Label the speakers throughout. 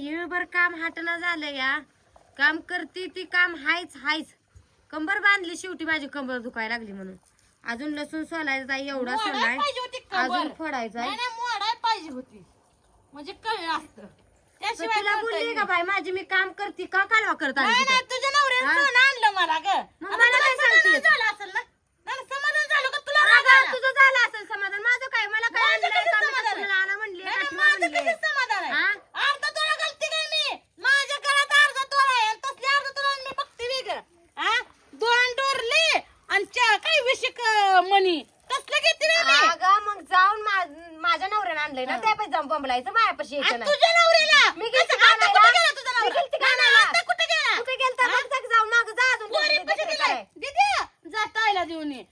Speaker 1: येळभर काम हाटना झालं या. काम करते ती काम हायच हायच. कंबर बांधली शेवटी माझी कंबर दुखायला लागली म्हणून. अजून लसूण सोलायचा एवढा सोलाय. अजून फोडायचा
Speaker 2: पाहिजे होती. म्हणजे
Speaker 1: बोलली का माझी मी काम करते का कालवा करता
Speaker 2: तुझ्या नवऱ्यानं आणलं मला
Speaker 1: मला काय
Speaker 2: समाधान झालं का तुला
Speaker 1: तुझं झालं असेल समाधान. माझं काय? मला काय
Speaker 2: समाधान?
Speaker 1: म्हणली
Speaker 2: समाधान? काय? जाता आयला देऊन ये.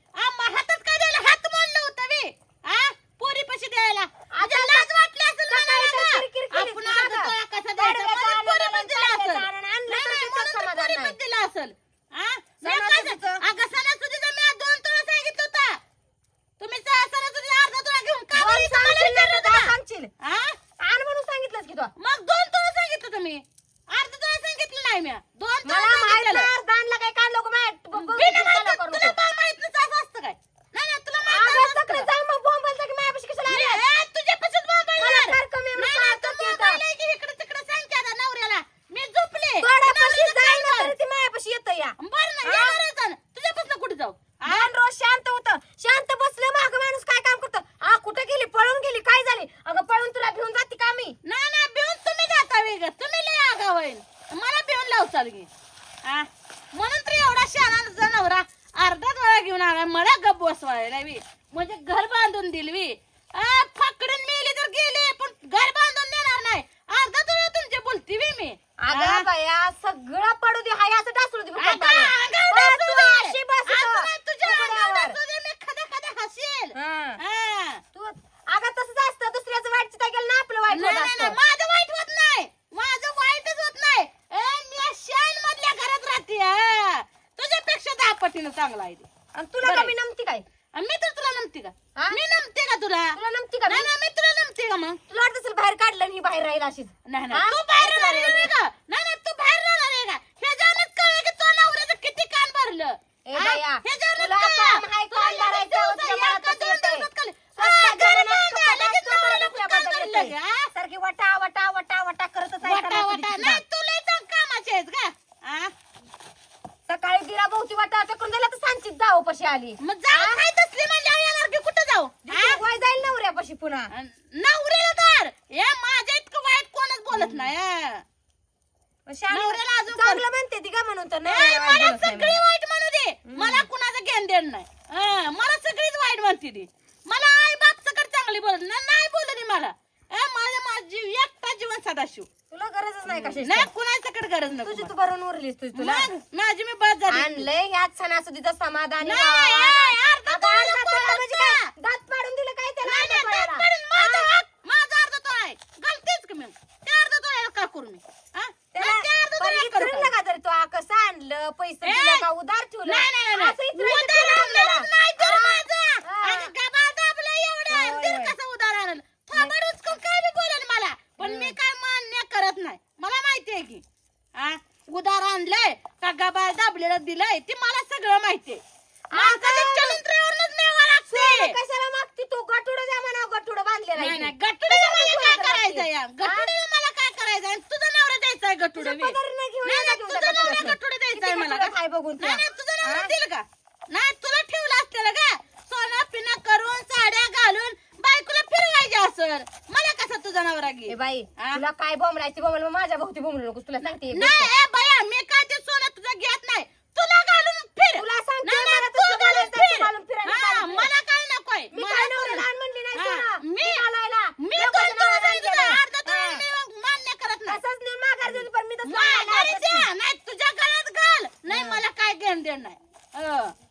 Speaker 2: பாருங்க खाणं चांगला आहे
Speaker 1: आणि तुला
Speaker 2: का
Speaker 1: मी नमती काय?
Speaker 2: मी तर तुला नमते का? मी नमते का तुला?
Speaker 1: तुला नमते का
Speaker 2: नाही ना मी तुला नमते का मग?
Speaker 1: तुला वाटत असेल बाहेर काढलं आणि बाहेर राहील अशीच.
Speaker 2: नाही तू बाहेर राहिली का? नाही
Speaker 1: होती वाटत. करून दिला तर सांगची जाऊ पशी आली.
Speaker 2: मग जाऊ काय तसली म्हणजे आम्ही येणार की कुठं जाऊ? हा?
Speaker 1: वाय जाईल नवऱ्यापाशी पुन्हा.
Speaker 2: नवऱ्याला तर. हे माझ्या इतकं वाईट कोणच बोलत नाही हा. नवऱ्याला
Speaker 1: म्हणते ती का म्हणून तर
Speaker 2: नाही, nadani
Speaker 1: आणलेला नाही
Speaker 2: नाही, मी. मला काय करायचं या? मला काय करायचं तुझा नवरा द्यायचा आहे
Speaker 1: गठुडे
Speaker 2: तुझा नवरा गठुड्याचा. द्यायचा आहे मला.
Speaker 1: काय बघून तुला?
Speaker 2: नाही नाही, तुझा नवरा
Speaker 1: हा?
Speaker 2: का? नाही तुला ठेवला असलेला का? सोना पिना करून साड्या घालून बायकोला फिरवायचे असं. मला कसा तुझा नवरा घे
Speaker 1: बाई
Speaker 2: हा?
Speaker 1: तुला काय बोंबलायची बोंबल? मग माझ्या भोवती बोंबलू नको तुला सांगते
Speaker 2: नाही ए मी काय देण नाही.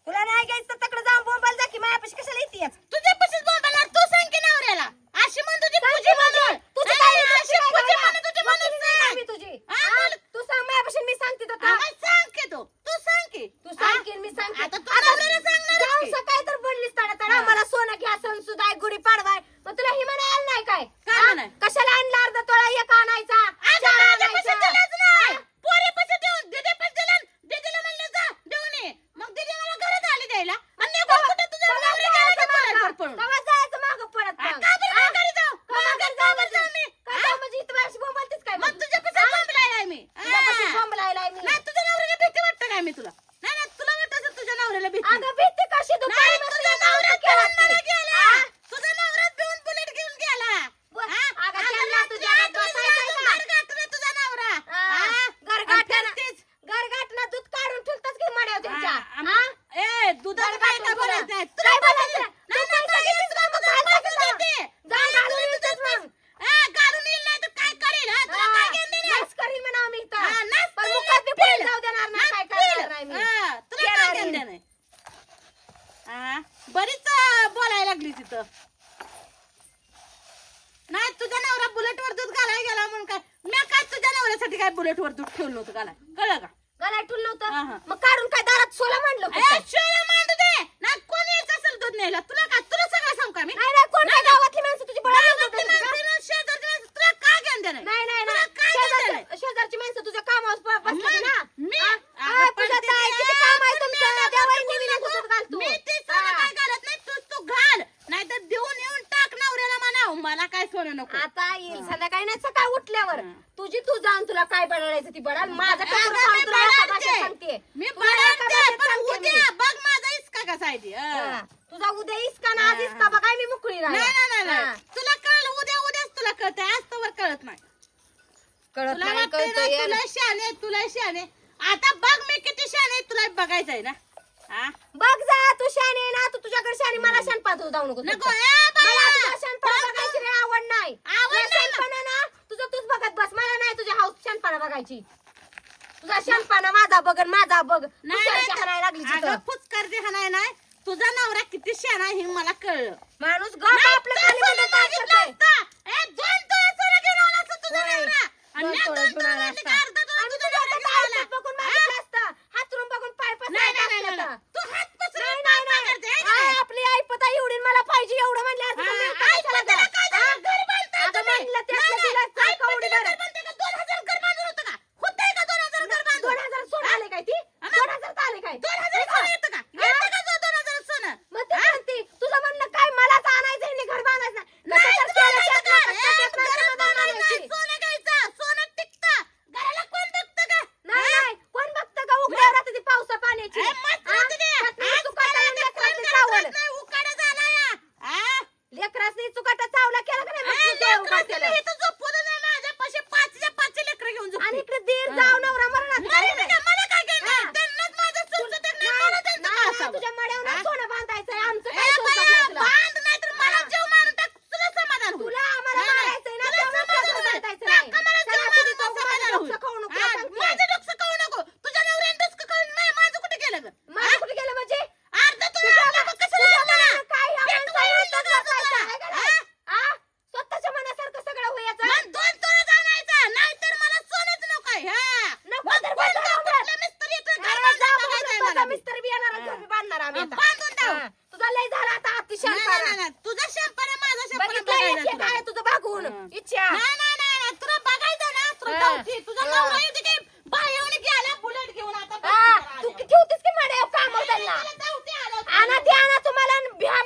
Speaker 1: तुला नाही घ्यायचं तकडे जाऊन बोंबायला जा की मायापाशी कशाला
Speaker 2: येते मला भीती अगं भीती
Speaker 1: तर
Speaker 2: नाही
Speaker 1: तुझा
Speaker 2: नवरा बुलेटवर
Speaker 1: दूध
Speaker 2: घालाय
Speaker 1: गेला
Speaker 2: म्हणून काय?
Speaker 1: मी काय तुझ्या
Speaker 2: नवऱ्यासाठी काय बुलेटवर दूध ठेवलं नव्हतं घालाय? कळलं का?
Speaker 1: गला ठुल
Speaker 2: हां.
Speaker 1: मग काढून काय दारात सोला मांडलं
Speaker 2: ए,
Speaker 1: होतं.
Speaker 2: शिवाला मांडू दे. नाही कोण यायचं असेल दूध न्यायला? तुला काय तुला सगळं सांग का मी?
Speaker 1: नाही नाही कोण काय गावातली माणसं तुझी संध्याकाळी नाही सकाळी उठल्यावर. तुझी तू जाऊन तुला काय बनायचं ती बडाल माझं
Speaker 2: अगं,
Speaker 1: टोकर
Speaker 2: मी
Speaker 1: खाऊन तुला एका भाषेत
Speaker 2: बडालते.
Speaker 1: सांगते
Speaker 2: मी
Speaker 1: तुला एका
Speaker 2: बडालते,
Speaker 1: भाषेत
Speaker 2: पण
Speaker 1: सांगते मी.
Speaker 2: उद्या बघ माझा इसका कसा आहे ते.
Speaker 1: हा.
Speaker 2: हा.
Speaker 1: तुझा उद्या इसका ना आज इसका बघाय मी मुकळी
Speaker 2: नाही नाही नाही. नाही तुला कळलं उद्या उद्याच तुला कळतंय आज तर कळत नाही
Speaker 1: कळत
Speaker 2: तुला
Speaker 1: नाही
Speaker 2: वाटतंय
Speaker 1: कळतं
Speaker 2: ना
Speaker 1: ये
Speaker 2: तुला शाने तुला शाने आता बघ मी किती शाने तुला बघायचंय ना हा?
Speaker 1: बघ जा तू शाने आहे ना तू तुझ्याकडे शाने मला शानपा तू जाऊ नको
Speaker 2: नको. ए बाया!
Speaker 1: मला तुझा शानपणा बघायची रे आवड नाही
Speaker 2: आवड
Speaker 1: तुझा
Speaker 2: नाही.
Speaker 1: ना तुझं तूच बघत बस मला नाही तुझ्या हाऊस शानपणा बघायची तुझा शानपणा माझा बघ माझा बघ तू
Speaker 2: नाही,
Speaker 1: शानची
Speaker 2: नाही,
Speaker 1: लागली
Speaker 2: अगं,
Speaker 1: तिथं.
Speaker 2: फुचकार जे हाणाय नाही तुझा नवरा किती शाना हे मला कळलं
Speaker 1: माणूस गप आपलं
Speaker 2: नाही,
Speaker 1: खाली
Speaker 2: सोनं
Speaker 1: मध्ये ताट
Speaker 2: मागितलं
Speaker 1: करतोय.
Speaker 2: असतं. ए, दोन तोळे सोनं घेऊन आला असता तुझा
Speaker 1: होय.
Speaker 2: नवरा. आणि
Speaker 1: दोन
Speaker 2: मी
Speaker 1: तोळे
Speaker 2: दोन
Speaker 1: घेऊन
Speaker 2: तोळे
Speaker 1: आला
Speaker 2: म्हणले
Speaker 1: असता.
Speaker 2: की अर्धा तोळा
Speaker 1: आणि
Speaker 2: तुझा
Speaker 1: तुझ्या
Speaker 2: नवरा
Speaker 1: हातात
Speaker 2: घेऊन आला.
Speaker 1: हात बघून मागितलं असतं. हातरून बघून पाय
Speaker 2: नाही,
Speaker 1: पसरायला
Speaker 2: नाही, नाही,
Speaker 1: असलं
Speaker 2: नाही.
Speaker 1: तर.
Speaker 2: तू हात पसरून
Speaker 1: नाही,
Speaker 2: पाय
Speaker 1: नाही,
Speaker 2: पकडते,
Speaker 1: नाही.
Speaker 2: है का
Speaker 1: आ,
Speaker 2: नाही?
Speaker 1: आपली आई पता एवढी मला पाहिजे एवढं म्हणलं आता
Speaker 2: हा,
Speaker 1: तुम्ही
Speaker 2: आई
Speaker 1: कशाला
Speaker 2: पताला काय झालं?
Speaker 1: हा?
Speaker 2: घर बांधताय
Speaker 1: आता
Speaker 2: तुम्ही.
Speaker 1: म्हणलं त्यातलं
Speaker 2: नाही,
Speaker 1: तिला
Speaker 2: नाही.
Speaker 1: चाल
Speaker 2: आई
Speaker 1: कवडी
Speaker 2: पताला
Speaker 1: बरं.
Speaker 2: घर बांधते का? दोन हजार घर बांधून होतं का? होतंय का दोन हजार घर बांधून?
Speaker 1: दोन हजार सोनं आले काय ती
Speaker 2: हा?
Speaker 1: दोन हजार आले काय
Speaker 2: दोन हजार सोनं येतं का?
Speaker 1: हा?
Speaker 2: येतं का जो दोन हजार सोनं?
Speaker 1: मग ते म्हणते तुझं म्हणणं काय मलाच आणायचं आहे घर बांधायचं नाही.
Speaker 2: नाही,
Speaker 1: नसेल तर
Speaker 2: तुला
Speaker 1: केलं
Speaker 2: माहिती
Speaker 1: त्यात
Speaker 2: का?
Speaker 1: नका,
Speaker 2: ए,
Speaker 1: त्यात नका
Speaker 2: घर
Speaker 1: बांधायची.
Speaker 2: बांधायचं, सोनं घ्यायचं, सोनं टिकतं. घराला कोण बघतं का?
Speaker 1: नाही नाही कोण बघतं का उघड्यावर राहते ती पावसा पाण्याची
Speaker 2: ए, मस्त
Speaker 1: हा?
Speaker 2: राहते ते.
Speaker 1: त्यातनं
Speaker 2: आज
Speaker 1: चुकाटा
Speaker 2: काय
Speaker 1: आणि
Speaker 2: ते कोण
Speaker 1: लेकराचं
Speaker 2: करत
Speaker 1: चावलं.
Speaker 2: नाही, उकाडा झाला या. हा?
Speaker 1: लेकरासनी चुकाटा चावला केला का नाही
Speaker 2: ए,
Speaker 1: मग तू
Speaker 2: लेकरं
Speaker 1: उभा
Speaker 2: तुम्ही
Speaker 1: केलं.
Speaker 2: इथं झोपवलं नाही माझ्यापाशी पाचच्या पाचचे लेकरं घेऊन झोपली.
Speaker 1: आणि इकडे दीर
Speaker 2: हा.
Speaker 1: जाव नवरा मरणात
Speaker 2: मला नाही का? मला काय घेणं?
Speaker 1: हा.
Speaker 2: त्यांनाच माझं सोचं ते नाही,
Speaker 1: नाही,
Speaker 2: मला त्यांचं
Speaker 1: नाही,
Speaker 2: काय
Speaker 1: नाही,
Speaker 2: असावं?
Speaker 1: तुझ्या मड्यावर
Speaker 2: हा?
Speaker 1: सोनं बांधायचंय आमचं
Speaker 2: ए,
Speaker 1: काय सोचत
Speaker 2: बाया,
Speaker 1: नाही तुला.
Speaker 2: बांध नाही तर मला
Speaker 1: हा.
Speaker 2: जीव मारून टाक. तुला समाधान होईल.
Speaker 1: तुला आम्हाला
Speaker 2: नाही, नाही.
Speaker 1: मारायचंय ना,
Speaker 2: तुला
Speaker 1: तेव्हा
Speaker 2: समाधान
Speaker 1: तुला
Speaker 2: होईल.
Speaker 1: बांधायचं
Speaker 2: टाक
Speaker 1: नाही.
Speaker 2: का मला जीव
Speaker 1: सणासुदीत
Speaker 2: मारून
Speaker 1: तो
Speaker 2: समाधान
Speaker 1: माझं
Speaker 2: होईल.
Speaker 1: डोकं खाऊ नको,
Speaker 2: हा,
Speaker 1: सांगते.
Speaker 2: माझं डोकं खाऊ नको. तुझ्या नवऱ्याने डोकं खाऊन मा- माझं कुठे गेलं गं?
Speaker 1: माझं कुठे गेलं म्हणजे
Speaker 2: अर्धा तुला
Speaker 1: तुझ्या
Speaker 2: आणलं मग कशाला
Speaker 1: तुझ्या
Speaker 2: आणलं?
Speaker 1: मनानं काय या
Speaker 2: पेट
Speaker 1: माणसाला
Speaker 2: वळून
Speaker 1: विश्वास
Speaker 2: टाकायचं
Speaker 1: बसायचा,
Speaker 2: तुला.
Speaker 1: आहे का
Speaker 2: हा?
Speaker 1: नाही? आ? स्वतःच्या मनासारखं सगळं व्हायचं
Speaker 2: मग दोन तोळा आणायचा नाहीतर मला सोनच नकोय हा
Speaker 1: नको
Speaker 2: मग
Speaker 1: तर
Speaker 2: कोण
Speaker 1: बसा
Speaker 2: का
Speaker 1: उघडा.
Speaker 2: कुठला मिस्त्री येतोय घर
Speaker 1: हा,
Speaker 2: बांधायला
Speaker 1: जा
Speaker 2: बघायचंय
Speaker 1: बघू,
Speaker 2: मला
Speaker 1: तुझा
Speaker 2: बी.
Speaker 1: मिस्टर बी येणार आहे,
Speaker 2: हा.
Speaker 1: घर बी बांधणार आम्ही
Speaker 2: हा,
Speaker 1: आता.
Speaker 2: बांधून टाक.
Speaker 1: हा. तुझा लय झाला आता अतिशय
Speaker 2: नाही, नाही, नाही, नाही. तुझा शंपाने माझा शंपाने
Speaker 1: बघितलं एक
Speaker 2: बघायचा
Speaker 1: एक
Speaker 2: तुला.
Speaker 1: आहे तुझं भागून
Speaker 2: हा.
Speaker 1: इच्छा
Speaker 2: नाही, नाही, नाही, नाही. तुला
Speaker 1: हा.
Speaker 2: जाऊची. तुझा
Speaker 1: हा.
Speaker 2: की गेला बुलेट घेऊन आता
Speaker 1: हा, तू किती होतीस की मड्या काम. त्यांना
Speaker 2: आला.
Speaker 1: आणा ते आणा तुम्हाला आणि भ्या